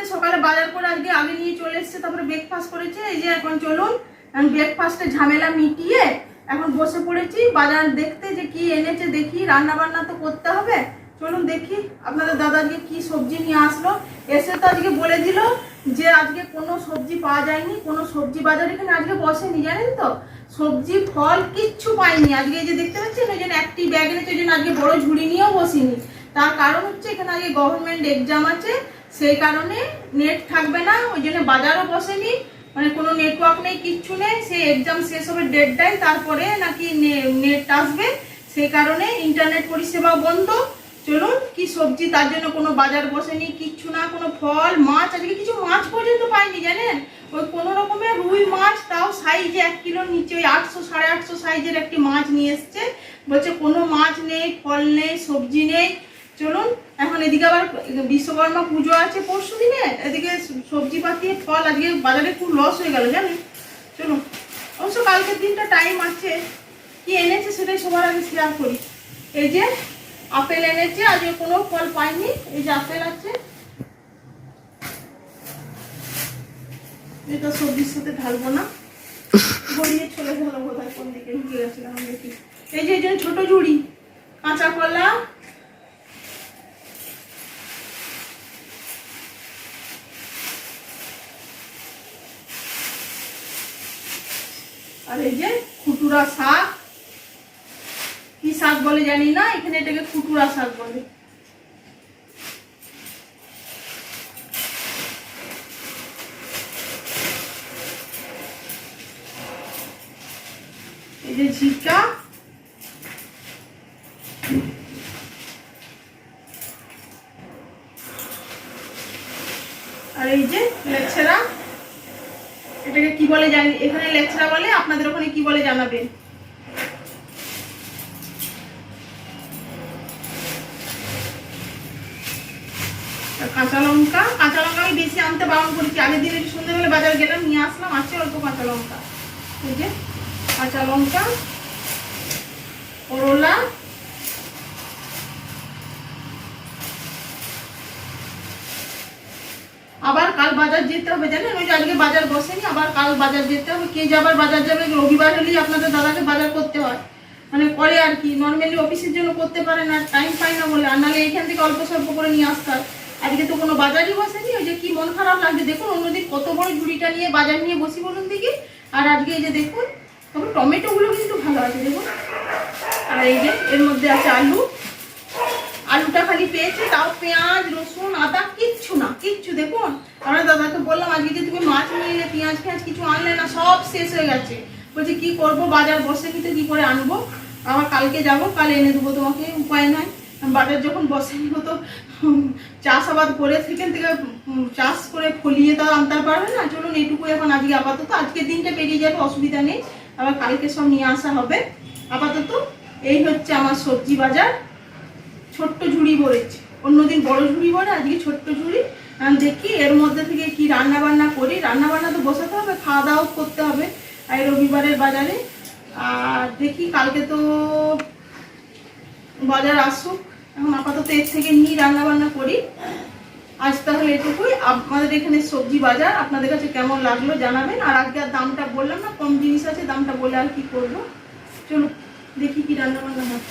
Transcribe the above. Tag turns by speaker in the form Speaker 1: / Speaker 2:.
Speaker 1: যে সকালে বাজার করে আজকে আগে নিয়ে চলে এসেছে, তারপরে ব্রেকফাস্ট করেছে। এই যে এখন চলুন ব্রেকফাস্টে ঝামেলা মিটিয়ে এখন বসে পড়েছি। বাজার দেখতে যে কি এনেছে, দেখি। রান্না বান্না তো করতে হবে। চলুন দেখি আপনাদের দাদা আজকে কি সবজি নিয়ে আসলো। এসে তো আজকে বলে দিল যে আজকে কোনো সবজি পাওয়া যায়নি, কোনো সবজি বাজার এখানে আজকে বসেনি, জানেন তো? সবজি, ফল কিচ্ছু পাইনি। আজকে এই যে দেখতে পাচ্ছেন, ওই জন্য একটি ব্যাগ এনেছে, ওই জন্য আজকে বড় ঝুড়ি নিয়েও বসিনি। তার কারণ হচ্ছে এখানে আগে গভর্নমেন্ট এক্সাম আছে, সেই কারণে নেট থাকবে না, ওই জন্য বাজারও বসেনি মানে কোনো নেটওয়ার্ক নেই, কিচ্ছু নেই, সেই এক্সাম শেষ হবে ডেটটাই তারপরে নাকি নেট আসবে, সেই কারণে ইন্টারনেট পরিষেবা বন্ধ। চলুন, কি সবজি, তার জন্য কোনো বাজার বসেনি, কিচ্ছু না, কোনো ফল, মাছ, আজকে কিছু মাছ পর্যন্ত পাইনি, জানেন? ওই কোনো রকমের রুই মাছ, তাও সাইজে এক কিলোর নিচে, ওই আটশো, সাড়ে আটশো সাইজের একটি মাছ নিয়ে এসছে। বলছে কোনো মাছ নেই, ফল নেই, সবজি নেই। চলুন, এখন এদিকে আবার বিশ্বকর্মা পুজো আছে। পরশু দিনে এদিকে সবজি পাতি ফল আজকে বাজারে খুব লস হয়ে গেল জানেন চলুন। অবশ্য কালকের দিনটা টাইম আছে। কি এনেছে সেটাই সবার আগে শেয়ার করি। এই যে আপেল এনেছে, আজকে কোনো ফল পাইনি। এই যে আপেল আছে। এটা সবজির সাথে ঢালবো না। গড়িয়ে চলে গেল বোধহয়, কোন দিকে গেছিলাম দেখি। এই যে এই যে ছোট ঝুড়ি, কাঁচা কলা আর এই যে খুটুরা শাক। কি শাক বলে জানি না, এখানে এটাকে খুটুরা শাক বলে। এই যে ঝিকা আর এই যে লেছেরা এটাকে কি বলে জানি এখানে লেকচারা বলে, আপনাদের ওখানে কি বলে জানাবেন কাঁচা লঙ্কা? কাঁচা লঙ্কা আমি বেশি আনতে বারণ করেছি আগের দিন একটু সন্ধ্যেবেলা বাজার গেলাম, নিয়ে আসলাম, আছে অল্প কাঁচা লঙ্কা। এই যে, কাঁচা লঙ্কা, করলা আবার কাল বাজার যেতে হবে, জানেন? ওই যে আজকে বাজার বসেনি, আবার কাল বাজার যেতে হবে। কে যাবার বাজার যাবে? রবিবার হলেই আপনাদের দাদাকে বাজার করতে হয়। মানে করে আর কি নর্মালি অফিসের জন্য করতে পারে না টাইম পায় না বলে। আর নাহলে এইখান থেকে অল্প স্বল্প করে নিয়ে আসতে হয়। আজকে তো কোনো বাজারই বসেনি, ওই যে কি মন খারাপ লাগছে। দেখুন, অন্যদিন কত বড় ঝুড়িটা নিয়ে বাজার নিয়ে বসি বলুন দেখি। আর আজকে এই যে দেখুন, তবে টমেটোগুলো কিন্তু ভালো আছে, দেখুন। আর এই যে এর মধ্যে আছে আলু। পেয়েছে তাও পেঁয়াজ, রসুন, আদা, কিচ্ছু না, কিচ্ছু। দেখুন, আমরা দাদাকে বললাম আজকে যে তুমি মাছ নিয়ে এলে, পেঁয়াজ পেঁয়াজ কিছু আনলে না, সব শেষ হয়ে গেছে। বলছি, কি করব? বাজার বসে নিতে কি করে আনব? আবার কালকে যাব, কাল এনে দেবো তোমাকে, উপায় নাই। বাজার যখন বসেনি তো চাষাবাদ করে সেখান থেকে চাষ করে ফলিয়ে তো আনতে পারবে না। চলুন, এইটুকু এখন আজকে আপাতত। আজকের দিনটা পেরিয়ে যাবে, অসুবিধা নেই। আবার কালকে সব নিয়ে আসা হবে। আপাতত এই হচ্ছে আমার সবজি বাজার। ছোট্ট ঝুড়ি ভরেছি। অন্যদিন বড় ঝুড়ি ভরে, আজকে ছোট্ট ঝুড়ি। দেখি এর মধ্যে থেকে কি রান্না বান্না করি। রান্না বান্না তো বসাতে হবে খাওয়া দাওয়া করতে হবে। এই রবিবারের বাজারে। আর দেখি কালকে তো বাজার আসুক। এখন আপাতত এর থেকে নিয়ে রান্না বান্না করি। আজ তাহলে এটুকুই। আমাদের এখানে সবজি বাজার। আপনাদের কাছে কেমন লাগল জানাবেন। আর আজকে আর দামটা বললাম না, কম জিনিস আছে, দামটা বলে আর কি করব। চলো দেখি কি রান্না বান্না হয়।